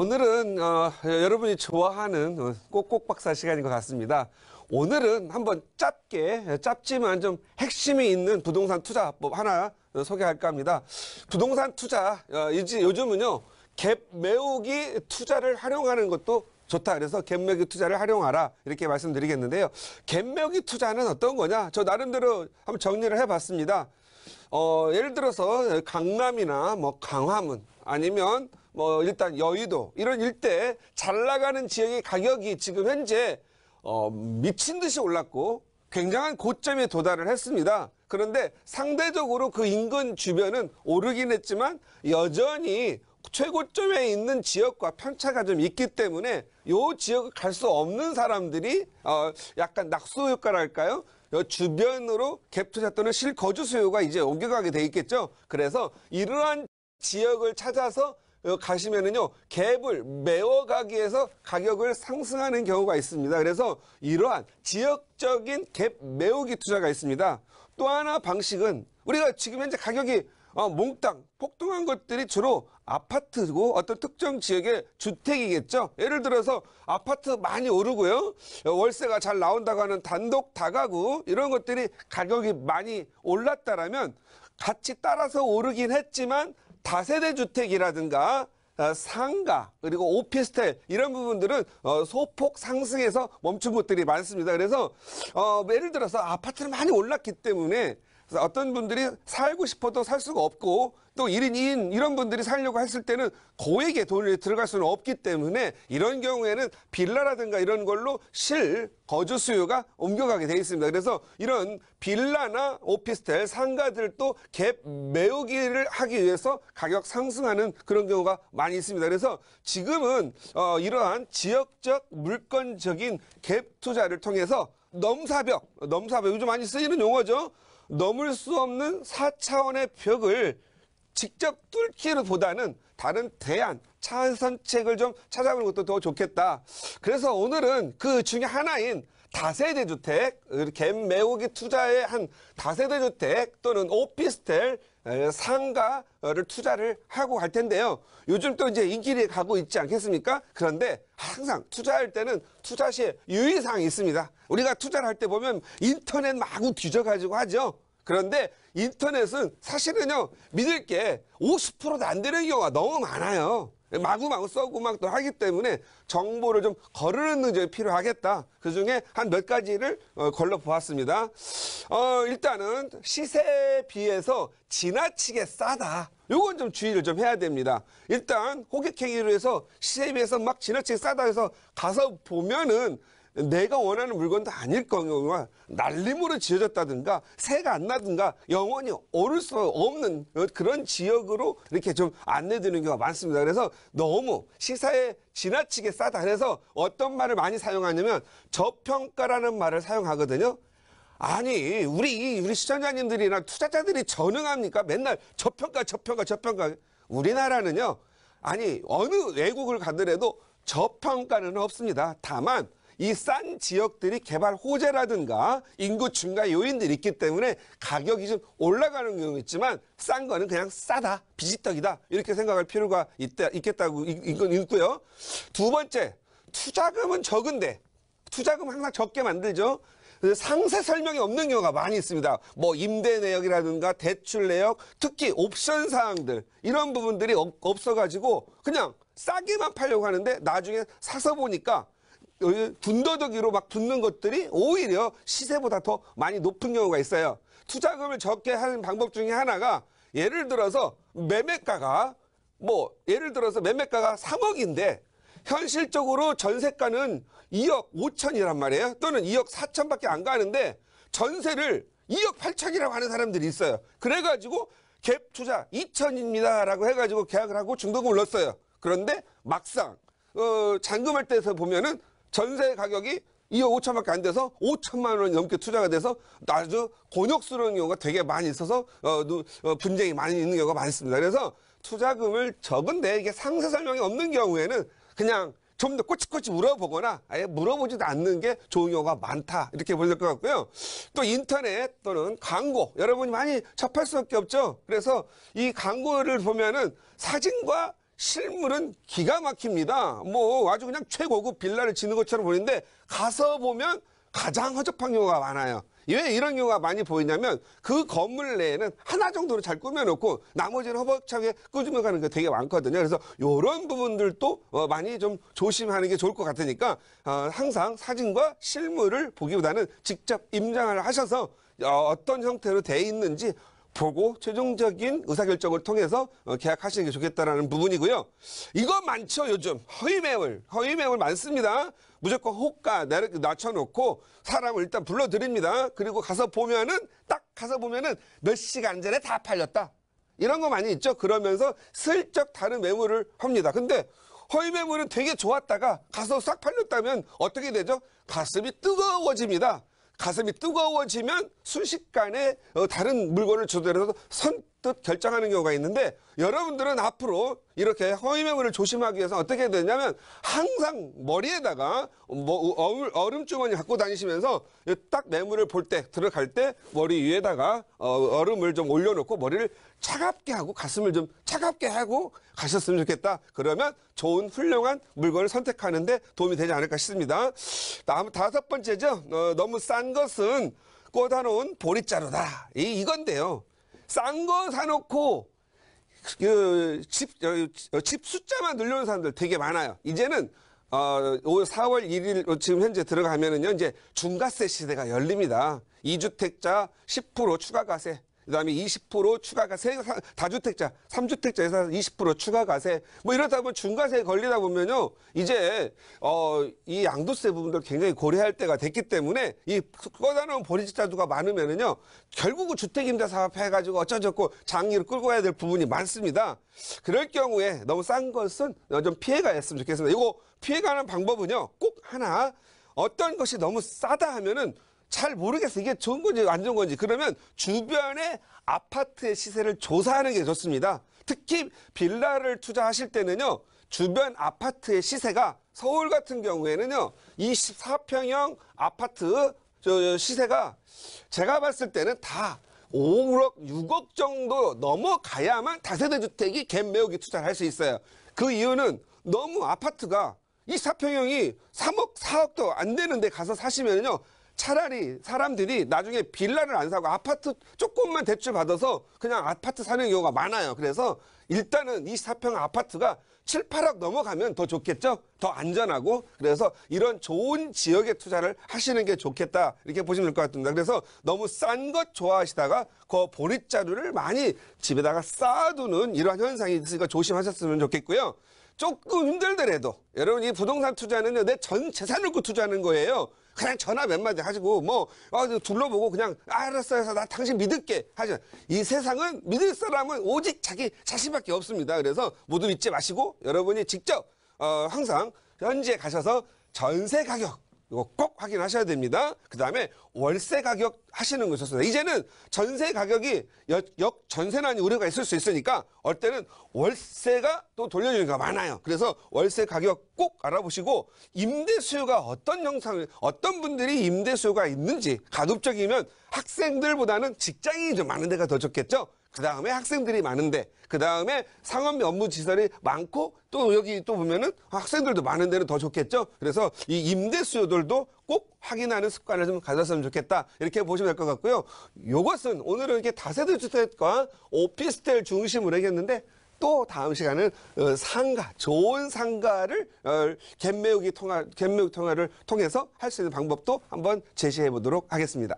오늘은 어, 여러분이 좋아하는 어, 꼭꼭 박사 시간인 것 같습니다. 오늘은 한번 짧게 짧지만 좀 핵심이 있는 부동산 투자법 하나 어, 소개할까 합니다. 부동산 투자 어, 이제 요즘은요 갭 메우기 투자를 활용하는 것도 좋다. 그래서 갭 메우기 투자를 활용하라 이렇게 말씀드리겠는데요. 갭 메우기 투자는 어떤 거냐? 저 나름대로 한번 정리를 해봤습니다. 어, 예를 들어서 강남이나 뭐 강화문 아니면 뭐 일단 여의도 이런 일대 잘 나가는 지역의 가격이 지금 현재 어, 미친 듯이 올랐고 굉장한 고점에 도달을 했습니다. 그런데 상대적으로 그 인근 주변은 오르긴 했지만 여전히 최고점에 있는 지역과 편차가 좀 있기 때문에 요 지역을 갈 수 없는 사람들이 어 약간 낙수 효과랄까요? 요 주변으로 갭 투자 또는 실거주 수요가 이제 옮겨가게 돼 있겠죠. 그래서 이러한 지역을 찾아서 어, 가시면은요 갭을 메워가기 위해서 가격을 상승하는 경우가 있습니다. 그래서 이러한 지역적인 갭 메우기 투자가 있습니다. 또 하나 방식은 우리가 지금 현재 가격이 어, 몽땅 폭등한 것들이 주로 아파트고 어떤 특정 지역의 주택이겠죠. 예를 들어서 아파트 많이 오르고요. 월세가 잘 나온다고 하는 단독 다가구 이런 것들이 가격이 많이 올랐다라면 같이 따라서 오르긴 했지만 다세대 주택이라든가 어, 상가 그리고 오피스텔 이런 부분들은 어, 소폭 상승해서 멈춘 곳들이 많습니다. 그래서 어, 예를 들어서 아파트는 많이 올랐기 때문에 그래서 어떤 분들이 살고 싶어도 살 수가 없고 또 1인 2인 이런 분들이 살려고 했을 때는 고액의 돈이 들어갈 수는 없기 때문에 이런 경우에는 빌라라든가 이런 걸로 실 거주 수요가 옮겨가게 돼 있습니다. 그래서 이런 빌라나 오피스텔 상가들도 갭 메우기를 하기 위해서 가격 상승하는 그런 경우가 많이 있습니다. 그래서 지금은 어, 이러한 지역적 물건적인 갭 투자를 통해서 넘사벽, 넘사벽 요즘 많이 쓰이는 용어죠. 넘을 수 없는 4차원의 벽을 직접 뚫기보다는 다른 대안, 차선책을 좀 찾아보는 것도 더 좋겠다. 그래서 오늘은 그 중에 하나인 다세대 주택, 갭 메우기 투자의 한 다세대 주택 또는 오피스텔, 상가를 투자를 하고 갈 텐데요. 요즘 또 이제 이 길에 가고 있지 않겠습니까? 그런데 항상 투자할 때는 투자 시에 유의사항이 있습니다. 우리가 투자를 할 때 보면 인터넷 마구 뒤져가지고 하죠. 그런데 인터넷은 사실은요, 믿을 게 50%도 안 되는 경우가 너무 많아요. 마구마구 써고 막 또 하기 때문에 정보를 좀 거르는 점이 필요하겠다. 그 중에 한 몇 가지를 어, 걸러 보았습니다. 어, 일단은 시세에 비해서 지나치게 싸다. 요건 좀 주의를 좀 해야 됩니다. 일단 호객행위로 해서 시세에 비해서 막 지나치게 싸다 해서 가서 보면은 내가 원하는 물건도 아닐 경우가 날림으로 지어졌다든가 새가 안 나든가 영원히 오를 수 없는 그런 지역으로 이렇게 좀 안내되는 경우가 많습니다. 그래서 너무 시사에 지나치게 싸다. 그래서 어떤 말을 많이 사용하냐면 저평가라는 말을 사용하거든요. 아니 우리 우리 시청자님들이나 투자자들이 전능합니까? 맨날 저평가 저평가 저평가 우리나라는요. 아니 어느 외국을 가더라도 저평가는 없습니다. 다만 이 싼 지역들이 개발 호재라든가 인구 증가 요인들이 있기 때문에 가격이 좀 올라가는 경우 있지만 싼 거는 그냥 싸다 비지떡이다 이렇게 생각할 필요가 있다, 있겠다고 이건 있고요. 두 번째 투자금은 적은데 투자금 항상 적게 만들죠. 상세 설명이 없는 경우가 많이 있습니다. 뭐 임대 내역이라든가 대출 내역, 특히 옵션 사항들 이런 부분들이 없어가지고 그냥 싸게만 팔려고 하는데 나중에 사서 보니까 군더더기로 막 붙는 것들이 오히려 시세보다 더 많이 높은 경우가 있어요. 투자금을 적게 하는 방법 중에 하나가 예를 들어서 매매가가 뭐 예를 들어서 매매가가 3억인데 현실적으로 전세가는 2억 5천이란 말이에요. 또는 2억 4천밖에 안 가는데 전세를 2억 8천이라고 하는 사람들이 있어요. 그래가지고 갭 투자 2천입니다라고 해가지고 계약을 하고 중도금을 넣었어요. 그런데 막상 어, 잔금할 때에서 보면은 전세 가격이 2억 5천밖에 안 돼서 5천만 원 넘게 투자가 돼서 아주 곤욕스러운 경우가 되게 많이 있어서 어, 어, 분쟁이 많이 있는 경우가 많습니다. 그래서 투자금을 적은데 이게 상세 설명이 없는 경우에는 그냥 좀 더 꼬치꼬치 물어보거나 아예 물어보지도 않는 게 좋은 경우가 많다 이렇게 보실 것 같고요. 또 인터넷 또는 광고 여러분이 많이 접할 수밖에 없죠. 그래서 이 광고를 보면은 사진과 실물은 기가 막힙니다. 뭐 아주 그냥 최고급 빌라를 짓는 것처럼 보이는데 가서 보면 가장 허접한 경우가 많아요. 왜 이런 경우가 많이 보이냐면 그 건물 내에는 하나 정도로 잘 꾸며놓고 나머지는 허벅차게 꾸며가는 게 되게 많거든요. 그래서 이런 부분들도 어, 많이 좀 조심하는 게 좋을 것 같으니까 어, 항상 사진과 실물을 보기보다는 직접 임장을 하셔서 어, 어떤 형태로 돼 있는지 보고 최종적인 의사결정을 통해서 어, 계약하시는 게 좋겠다라는 부분이고요. 이거 많죠, 요즘. 허위 매물, 허위 매물 많습니다. 무조건 호가 낮춰놓고 사람을 일단 불러드립니다. 그리고 가서 보면은, 딱 가서 보면은 몇 시간 전에 다 팔렸다. 이런 거 많이 있죠. 그러면서 슬쩍 다른 매물을 합니다. 근데 허위 매물은 되게 좋았다가 가서 싹 팔렸다면 어떻게 되죠? 가슴이 뜨거워집니다. 가슴이 뜨거워지면 순식간에 어, 다른 물건을 주더라도 선 뜻 결정하는 경우가 있는데 여러분들은 앞으로 이렇게 허위 매물을 조심하기 위해서 어떻게 해야 되냐면 항상 머리에다가 뭐 얼음, 얼음 주머니 갖고 다니시면서 딱 매물을 볼 때 들어갈 때 머리 위에다가 어, 얼음을 좀 올려놓고 머리를 차갑게 하고 가슴을 좀 차갑게 하고 가셨으면 좋겠다. 그러면 좋은 훌륭한 물건을 선택하는데 도움이 되지 않을까 싶습니다. 다음 다섯 번째죠. 어, 너무 싼 것은 꽂아놓은 보리자루다. 이 이건데요. 싼 거 사놓고 그 집, 어, 집 숫자만 늘려놓은 사람들 되게 많아요. 이제는 어, 올 4월 1일 지금 현재 들어가면은요, 이제 중과세 시대가 열립니다. 2주택자 10% 추가가세. 그 다음에 20% 추가가세, 다주택자, 3주택자에서 20% 추가가세, 뭐 이러다 보면 중과세에 걸리다 보면요, 이제, 어, 이 양도세 부분들 굉장히 고려할 때가 됐기 때문에 이 꺼다놓은 보리자두가 많으면은요, 결국은 주택임대 사업 해 가지고 어쩌저쩌고 장기를 끌고 가야 될 부분이 많습니다. 그럴 경우에 너무 싼 것은 좀 피해가 했으면 좋겠습니다. 이거 피해가는 방법은요, 꼭 하나, 어떤 것이 너무 싸다 하면은 잘 모르겠어. 이게 좋은 건지 안 좋은 건지. 그러면 주변의 아파트의 시세를 조사하는 게 좋습니다. 특히 빌라를 투자하실 때는요. 주변 아파트의 시세가 서울 같은 경우에는요. 24평형 아파트 저 시세가 제가 봤을 때는 다 5억, 6억 정도 넘어가야만 다세대 주택이 갭 메우기 투자를 할 수 있어요. 그 이유는 너무 아파트가 이 4평형이 3억, 4억도 안 되는데 가서 사시면요. 차라리 사람들이 나중에 빌라를 안 사고 아파트 조금만 대출 받아서 그냥 아파트 사는 경우가 많아요. 그래서 일단은 24평 아파트가 7, 8억 넘어가면 더 좋겠죠? 더 안전하고. 그래서 이런 좋은 지역에 투자를 하시는 게 좋겠다. 이렇게 보시면 될 것 같습니다. 그래서 너무 싼 것 좋아하시다가 그 보릿자루를 많이 집에다가 쌓아두는 이러한 현상이 있으니까 조심하셨으면 좋겠고요. 조금 힘들더라도 여러분 이 부동산 투자는요 내 전 재산을 놓고 투자하는 거예요. 그냥 전화 몇 마디 하시고 뭐 어, 둘러보고 그냥 아, 알았어 해서 나 당신 믿을게 하죠. 이 세상은 믿을 사람은 오직 자기 자신밖에 없습니다. 그래서 모두 믿지 마시고 여러분이 직접 어, 항상 현지에 가셔서 전세 가격 이거 꼭 확인하셔야 됩니다. 그 다음에 월세 가격 하시는 거 좋습니다. 이제는 전세 가격이 역, 역 전세난이 우려가 있을 수 있으니까 어때는 월세가 또 돌려주는 게 많아요. 그래서 월세 가격 꼭 알아보시고 임대 수요가 어떤 형상을 어떤 분들이 임대 수요가 있는지 가급적이면 학생들보다는 직장인이 좀 많은 데가 더 좋겠죠. 그 다음에 학생들이 많은데, 그 다음에 상업 업무 시설이 많고, 또 여기 또 보면은 학생들도 많은 데는 더 좋겠죠? 그래서 이 임대 수요들도 꼭 확인하는 습관을 좀 가졌으면 좋겠다. 이렇게 보시면 될 것 같고요. 요것은 오늘은 이렇게 다세대 주택과 오피스텔 중심으로 하겠는데, 또 다음 시간은 어, 상가, 좋은 상가를 어, 갭매우기 통화, 갭매우기 통화를 통해서 할 수 있는 방법도 한번 제시해 보도록 하겠습니다.